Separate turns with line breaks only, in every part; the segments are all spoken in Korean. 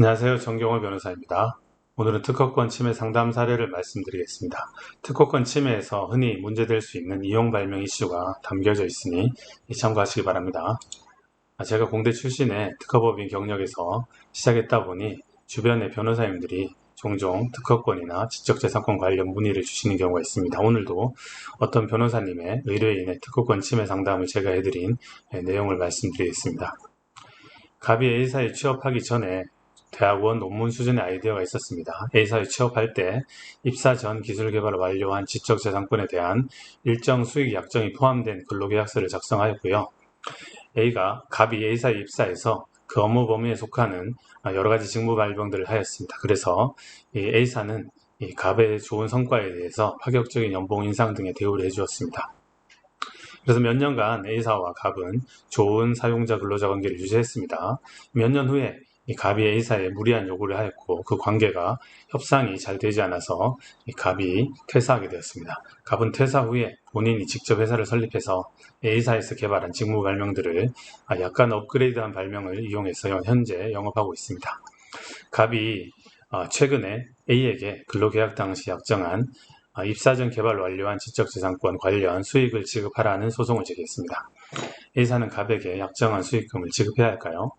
안녕하세요. 정경호 변호사입니다. 오늘은 특허권 침해 상담 사례를 말씀드리겠습니다. 특허권 침해에서 흔히 문제될 수 있는 이용 발명 이슈가 담겨져 있으니 참고하시기 바랍니다. 아, 제가 공대 출신의 특허법인 경력에서 시작했다 보니 주변의 변호사님들이 종종 특허권이나 지적재산권 관련 문의를 주시는 경우가 있습니다. 오늘도 어떤 변호사님의 의뢰인의 특허권 침해 상담을 제가 해드린 네, 내용을 말씀드리겠습니다. 갑이 A사에 취업하기 전에 대학원 논문 수준의 아이디어가 있었습니다. A사에 취업할 때 입사 전 기술 개발을 완료한 지적재산권에 대한 일정 수익 약정이 포함된 근로계약서를 작성하였고요. A가 갑이 A사에 입사해서 그 업무 범위에 속하는 여러 가지 직무 발명들을 하였습니다. 그래서 A사는 이 갑의 좋은 성과에 대해서 파격적인 연봉 인상 등의 대우를 해주었습니다. 그래서 몇 년간 A사와 갑은 좋은 사용자 근로자 관계를 유지했습니다. 몇 년 후에 이 갑이 A사에 무리한 요구를 하였고 그 관계가 협상이 잘 되지 않아서 이 갑이 퇴사하게 되었습니다. 갑은 퇴사 후에 본인이 직접 회사를 설립해서 A사에서 개발한 직무 발명들을 아, 약간 업그레이드한 발명을 이용해서 현재 영업하고 있습니다. 갑이 어, 최근에 A에게 근로계약 당시 약정한 아, 입사 전 개발 완료한 지적재산권 관련 수익을 지급하라는 소송을 제기했습니다. A사는 갑에게 약정한 수익금을 지급해야 할까요?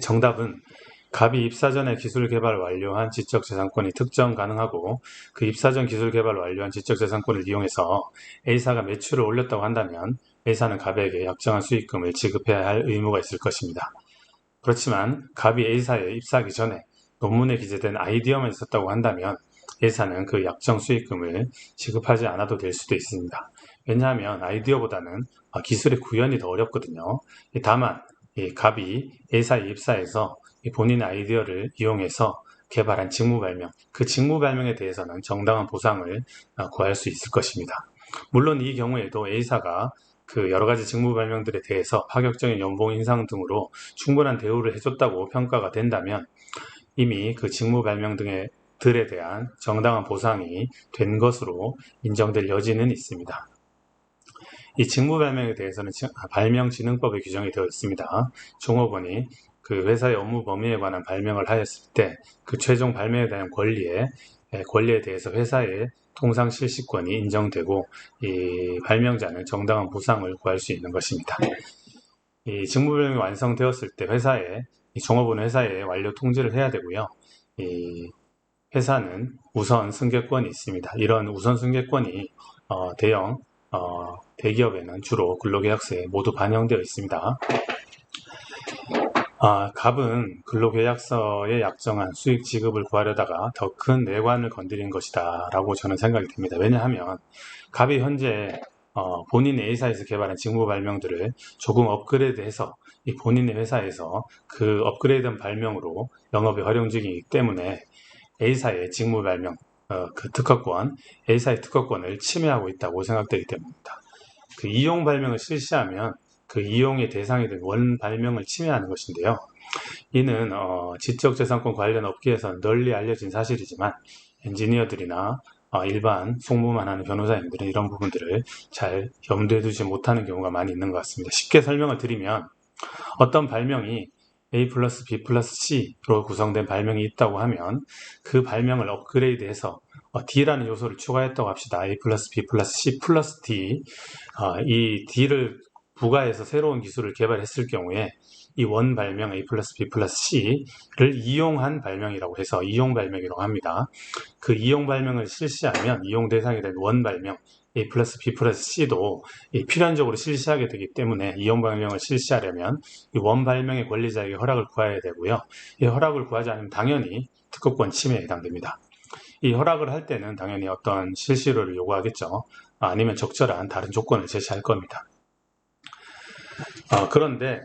정답은 갑이 입사 전에 기술 개발 완료한 지적재산권이 특정 가능하고 그 입사 전 기술 개발 완료한 지적재산권을 이용해서 A사가 매출을 올렸다고 한다면 A사는 갑에게 약정한 수익금을 지급해야 할 의무가 있을 것입니다. 그렇지만 갑이 A사에 입사하기 전에 논문에 기재된 아이디어만 있었다고 한다면 A사는 그 약정 수익금을 지급하지 않아도 될 수도 있습니다. 왜냐하면 아이디어보다는 기술의 구현이 더 어렵거든요. 다만 이 갑이 A사에 입사해서 본인의 아이디어를 이용해서 개발한 직무 발명, 그 직무 발명에 대해서는 정당한 보상을 어, 구할 수 있을 것입니다. 물론 이 경우에도 A사가 그 여러 가지 직무 발명들에 대해서 파격적인 연봉 인상 등으로 충분한 대우를 해줬다고 평가가 된다면 이미 그 직무 발명 등의 들에 대한 정당한 보상이 된 것으로 인정될 여지는 있습니다. 이 직무 발명에 대해서는 아, 발명진흥법에 규정이 되어 있습니다. 종업원이 그 회사의 업무 범위에 관한 발명을 하였을 때 그 최종 발명에 대한 권리에 권리에 대해서 회사의 통상 실시권이 인정되고 이 발명자는 정당한 보상을 구할 수 있는 것입니다. 이 직무 발명이 완성되었을 때 회사에 종업원 회사에 완료 통지를 해야 되고요. 이 회사는 우선 승계권이 있습니다. 이런 우선 승계권이 어, 대형 어, 대기업에는 주로 근로계약서에 모두 반영되어 있습니다. 아, 갑은 근로계약서에 약정한 수익 지급을 구하려다가 더 큰 내관을 건드린 것이다 라고 저는 생각이 듭니다. 왜냐하면 갑이 현재 어, 본인의 A사에서 개발한 직무 발명들을 조금 업그레이드해서 이 본인의 회사에서 그 업그레이드한 발명으로 영업에 활용 중이기 때문에 A사의 직무 발명, 어, 그 특허권, A사의 특허권을 침해하고 있다고 생각되기 때문입니다. 그 이용 발명을 실시하면 그 이용의 대상이 된 원 발명을 침해하는 것인데요. 이는 어, 지적재산권 관련 업계에서 널리 알려진 사실이지만 엔지니어들이나 어, 일반 송무만 하는 변호사님들은 이런 부분들을 잘 염두에 두지 못하는 경우가 많이 있는 것 같습니다. 쉽게 설명을 드리면 어떤 발명이 A 플러스 B 플러스 C로 구성된 발명이 있다고 하면 그 발명을 업그레이드해서 어, D라는 요소를 추가했다고 합시다. A 플러스 B 플러스 C 플러스 D 어, 이 D를 부가해서 새로운 기술을 개발했을 경우에 이 원 발명 A 플러스 B 플러스 C를 이용한 발명이라고 해서 이용 발명이라고 합니다. 그 이용 발명을 실시하면 이용 대상이 된 원 발명 A 플러스 B 플러스 C도 필연적으로 실시하게 되기 때문에 이용 발명을 실시하려면 이 원 발명의 권리자에게 허락을 구해야 되고요. 이 허락을 구하지 않으면 당연히 특허권 침해에 해당됩니다. 이 허락을 할 때는 당연히 어떤 실시료를 요구하겠죠. 아니면 적절한 다른 조건을 제시할 겁니다. 어, 그런데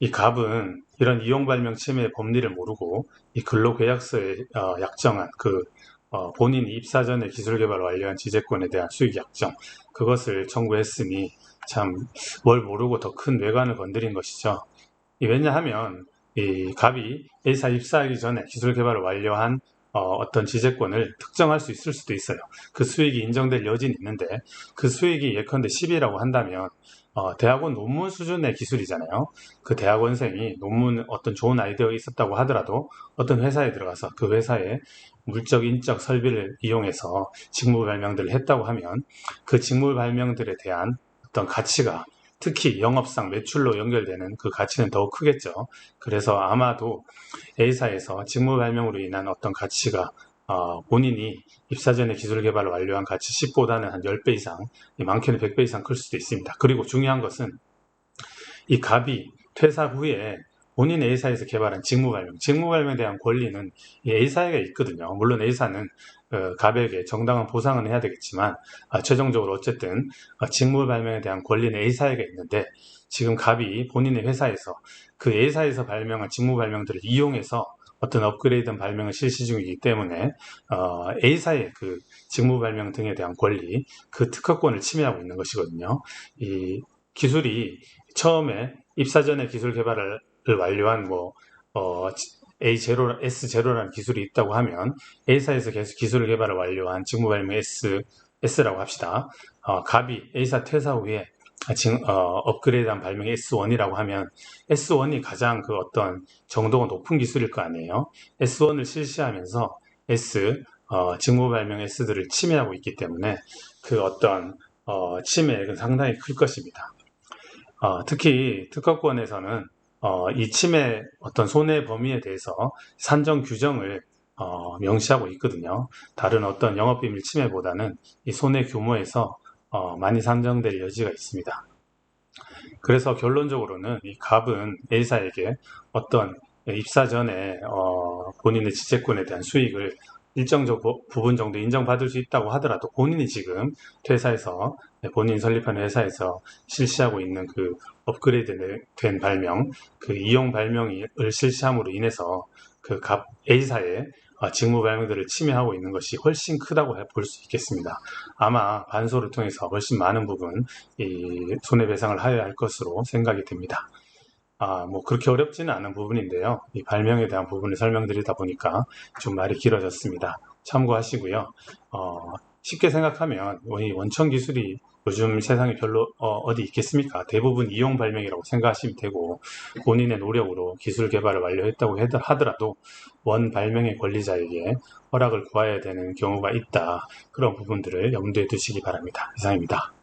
이 갑은 이런 이용발명 침해 법리를 모르고 이 근로계약서에 어, 약정한 그 어, 본인이 입사 전에 기술개발 완료한 지재권에 대한 수익 약정 그것을 청구했으니 참 뭘 모르고 더큰 뇌관을 건드린 것이죠. 왜냐하면 이 갑이 A사 입사하기 전에 기술개발을 완료한 어, 떤 지재권을 특정할 수 있을 수도 있어요. 그 수익이 인정될 여지는 있는데 그 수익이 예컨대 10이라고 한다면 어, 대학원 논문 수준의 기술이잖아요. 그 대학원생이 논문 어떤 좋은 아이디어가 있었다고 하더라도 어떤 회사에 들어가서 그 회사의 물적, 인적 설비를 이용해서 직무 발명들을 했다고 하면 그 직무 발명들에 대한 어떤 가치가 특히 영업상 매출로 연결되는 그 가치는 더욱 크겠죠. 그래서 아마도 A사에서 직무 발명으로 인한 어떤 가치가 어, 본인이 입사 전에 기술 개발을 완료한 가치 10보다는 한 10배 이상, 많게는 100배 이상 클 수도 있습니다. 그리고 중요한 것은 이 갑이 퇴사 후에 본인 A사에서 개발한 직무 발명, 직무 발명에 대한 권리는 이 A사에게 있거든요. 물론 A사는 어, 갑에게 정당한 보상은 해야 되겠지만 아, 최종적으로 어쨌든 어, 직무 발명에 대한 권리는 A사에게 있는데 지금 갑이 본인의 회사에서 그 A사에서 발명한 직무 발명들을 이용해서 어떤 업그레이드 발명을 실시 중이기 때문에 어, A사의 그 직무 발명 등에 대한 권리, 그 특허권을 침해하고 있는 것이거든요. 이 기술이 처음에 입사 전에 기술 개발을 완료한 뭐 어, A0, S0라는 기술이 있다고 하면 A사에서 계속 기술 개발을 완료한 직무 발명 S, S라고 합시다. 어, 갑이 A사 퇴사 후에 지금 어, 업그레이드한 발명이 S1이라고 하면 S1이 가장 그 어떤 정도가 높은 기술일 거 아니에요. S1을 실시하면서 S 어, 직무 발명 S들을 침해하고 있기 때문에 그 어떤 어, 침해액은 상당히 클 것입니다. 어, 특히 특허권에서는 어, 이 침해 어떤 손해 범위에 대해서 산정 규정을 어, 명시하고 있거든요. 다른 어떤 영업비밀 침해보다는 이 손해 규모에서 어, 많이 산정될 여지가 있습니다. 그래서 결론적으로는 이 갑은 A사에게 어떤 입사 전에 어, 본인의 지재권에 대한 수익을 일정 부분 정도 인정받을 수 있다고 하더라도 본인이 지금 퇴사해서 본인 설립하는 회사에서 실시하고 있는 그 업그레이드 된 발명, 그 이용 발명을 실시함으로 인해서 그 갑 A사의 어, 직무 발명들을 침해하고 있는 것이 훨씬 크다고 볼 수 있겠습니다. 아마 반소를 통해서 훨씬 많은 부분 이 손해배상을 하여야 할 것으로 생각이 됩니다. 아, 뭐 그렇게 어렵지는 않은 부분인데요. 이 발명에 대한 부분을 설명드리다 보니까 좀 말이 길어졌습니다. 참고하시고요. 어, 쉽게 생각하면 이 원천 기술이 요즘 세상에 별로 어, 디 있겠습니까? 대부분 이용 발명이라고 생각하시면 되고 본인의 노력으로 기술 개발을 완료했다고 하더라도 원 발명의 권리자에게 허락을 구해야 되는 경우가 있다. 그런 부분들을 염두에 두시기 바랍니다. 이상입니다.